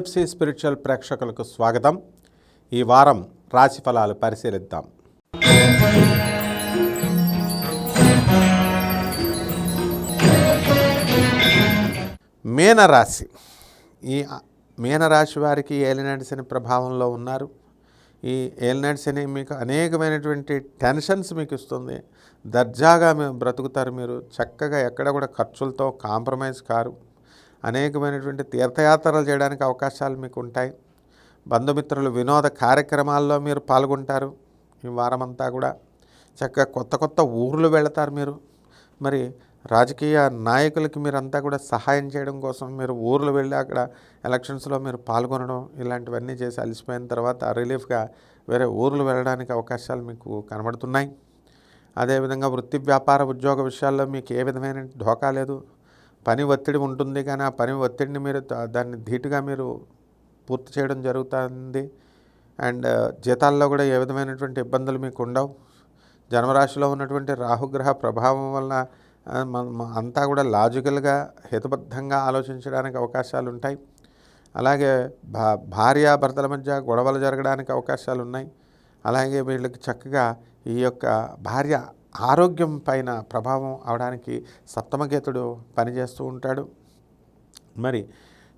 PFC spiritual ప్రేక్షకులకు స్వాగతం. ఈ వారం రాశి ఫలాలు పరిశీలిద్దాం. మీనరాశి. ఈ మీనరాశి వారికి ఏలినాటి శని ప్రభావంలో ఉన్నారు. ఈ ఏలినాటి శని మీకు అనేకమైనటువంటి టెన్షన్స్ మీకు ఇస్తుంది. దర్జాగా మేము బ్రతుకుతారు మీరు. చక్కగా ఎక్కడ కూడా ఖర్చులతో కాంప్రమైజ్ కారు. అనేకమైనటువంటి తీర్థయాత్రలు చేయడానికి అవకాశాలు మీకు ఉంటాయి. బంధుమిత్రులు వినోద కార్యక్రమాల్లో మీరు పాల్గొంటారు. ఈ వారమంతా కూడా చక్కగా కొత్త కొత్త ఊర్లు వెళతారు మీరు. మరి రాజకీయ నాయకులకి మీరంతా కూడా సహాయం చేయడం కోసం మీరు ఊర్లు వెళ్ళి అక్కడ ఎలక్షన్స్లో మీరు పాల్గొనడం ఇలాంటివన్నీ చేసి అలసిపోయిన తర్వాత రిలీఫ్గా వేరే ఊర్లు వెళ్ళడానికి అవకాశాలు మీకు కనబడుతున్నాయి. అదేవిధంగా వృత్తి వ్యాపార ఉద్యోగ విషయాల్లో మీకు ఏ విధమైన ఢోకా లేదు. పని ఒత్తిడి ఉంటుంది కానీ ఆ పని ఒత్తిడిని మీరు దాన్ని ధీటుగా మీరు పూర్తి చేయడం జరుగుతుంది. అండ్ జీతాల్లో కూడా ఏ విధమైనటువంటి ఇబ్బందులు మీకు ఉండవు జన్మరాశిలో ఉన్నటువంటి రాహుగ్రహ ప్రభావం వలన అంతా కూడా లాజికల్గా హితబద్ధంగా ఆలోచించడానికి అవకాశాలు ఉంటాయి అలాగే భా భార్యాభర్తల మధ్య గొడవలు జరగడానికి అవకాశాలు ఉన్నాయి అలాగే వీళ్ళకి చక్కగా ఈ యొక్క భార్య ఆరోగ్యం పైన ప్రభావం అవడానికి సప్తమకేతుడు పనిచేస్తూ ఉంటాడు. మరి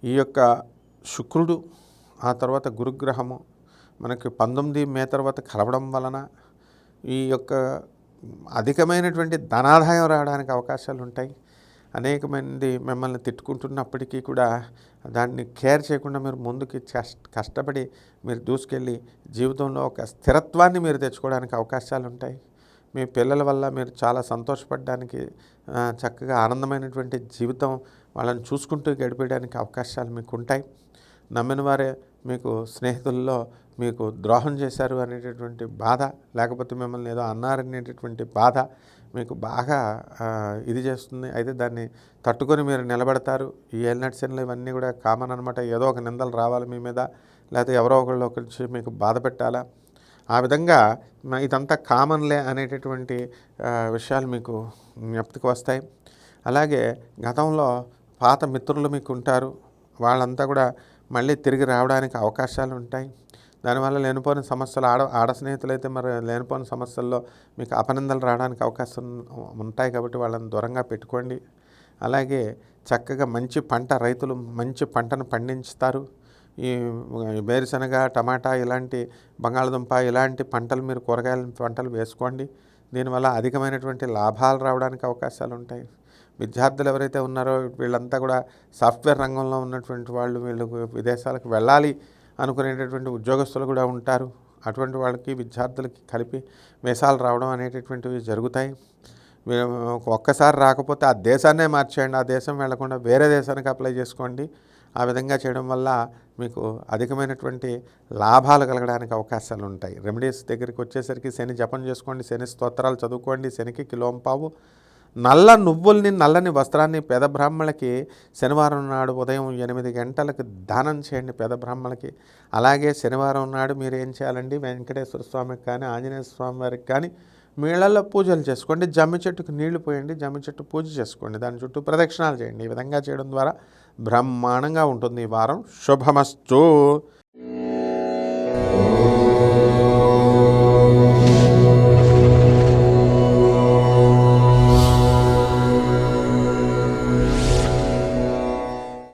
ఈ యొక్క శుక్రుడు ఆ తర్వాత గురుగ్రహము మనకి పంతొమ్మిది మే తర్వాత కలవడం వలన ఈ యొక్క అధికమైనటువంటి ధనాదాయం రావడానికి అవకాశాలు ఉంటాయి. అనేక మంది మిమ్మల్ని తిట్టుకుంటున్నప్పటికీ కూడా దాన్ని కేర్ చేయకుండా మీరు ముందుకి కష్టపడి మీరు దూసుకెళ్ళి జీవితంలో ఒక స్థిరత్వాన్ని మీరు తెచ్చుకోవడానికి అవకాశాలు ఉంటాయి. మీ పిల్లల వల్ల మీరు చాలా సంతోషపడడానికి చక్కగా ఆనందమైనటువంటి జీవితం వాళ్ళని చూసుకుంటూ గడిపేయడానికి అవకాశాలు మీకు ఉంటాయి నమ్మిన వారే మీకు స్నేహితుల్లో మీకు ద్రోహం చేశారు అనేటటువంటి బాధ లేకపోతే మిమ్మల్ని ఏదో అన్నారనేటటువంటి బాధ మీకు బాగా ఇది చేస్తుంది. అయితే దాన్ని తట్టుకొని మీరు నిలబడతారు. ఈ ఏలినట్సన్లు ఇవన్నీ కూడా కామన్ అనమాట ఏదో ఒక నిందలు రావాలి మీ మీద లేకపోతే ఎవరో ఒకళ్ళు ఒకరు మీకు బాధ పెట్టాలా? ఆ విధంగా ఇదంతా కామన్లే అనేటటువంటి విషయాలు మీకు జ్ఞప్తికి వస్తాయి. అలాగే గతంలో పాత మిత్రులు మీకు ఉంటారు. వాళ్ళంతా కూడా మళ్ళీ తిరిగి రావడానికి అవకాశాలు ఉంటాయి. దానివల్ల లేనిపోని సమస్యలు ఆడ ఆడ స్నేహితులు అయితే మరి లేనిపోని సమస్యల్లో మీకు అపనిందలు రావడానికి అవకాశం ఉంటాయి కాబట్టి వాళ్ళని దూరంగా పెట్టుకోండి. అలాగే చక్కగా మంచి పంట రైతులు మంచి పంటను పండించుతారు. ఈ వేరుశనగ టమాటా ఇలాంటి బంగాళదుంప ఇలాంటి పంటలు మీరు కూరగాయల పంటలు వేసుకోండి. దీనివల్ల అధికమైనటువంటి లాభాలు రావడానికి అవకాశాలు ఉంటాయి. విద్యార్థులు ఎవరైతే ఉన్నారో వీళ్ళంతా కూడా సాఫ్ట్వేర్ రంగంలో ఉన్నటువంటి వాళ్ళు వీళ్ళు విదేశాలకు వెళ్ళాలి అనుకునేటటువంటి ఉద్యోగస్తులు కూడా ఉంటారు. అటువంటి వాళ్ళకి విద్యార్థులకి కలిపి వేషాలు రావడం అనేటటువంటివి జరుగుతాయి. ఒక్కసారి రాకపోతే ఆ దేశాన్నే మార్చేయండి. ఆ దేశం వెళ్ళకుండా వేరే దేశానికి అప్లై చేసుకోండి. ఆ విధంగా చేయడం వల్ల మీకు అధికమైనటువంటి లాభాలు కలగడానికి అవకాశాలు ఉంటాయి. రెమెడీస్ దగ్గరికి వచ్చేసరికి శని జపం చేసుకోండి శని స్తోత్రాలు చదువుకోండి శనికి కిలోంపావు నల్ల నువ్వుల్ని నల్లని వస్త్రాన్ని పేద బ్రాహ్మణులకి శనివారం నాడు ఉదయం ఎనిమిది గంటలకు దానం చేయండి పేద బ్రాహ్మణులకి. అలాగే శనివారం నాడు మీరు ఏం చేయాలండి? వెంకటేశ్వర స్వామికి కానీ ఆంజనేయ స్వామి వారికి కానీ మీ పూజలు చేసుకోండి జమ్మి చెట్టుకు నీళ్ళు పోయండి జమ్మి చెట్టు పూజ చేసుకోండి దాని చుట్టూ ప్రదక్షిణాలు చేయండి. ఈ విధంగా చేయడం ద్వారా బ్రహ్మాండంగా ఉంటుంది ఈ వారం. శుభమస్తు.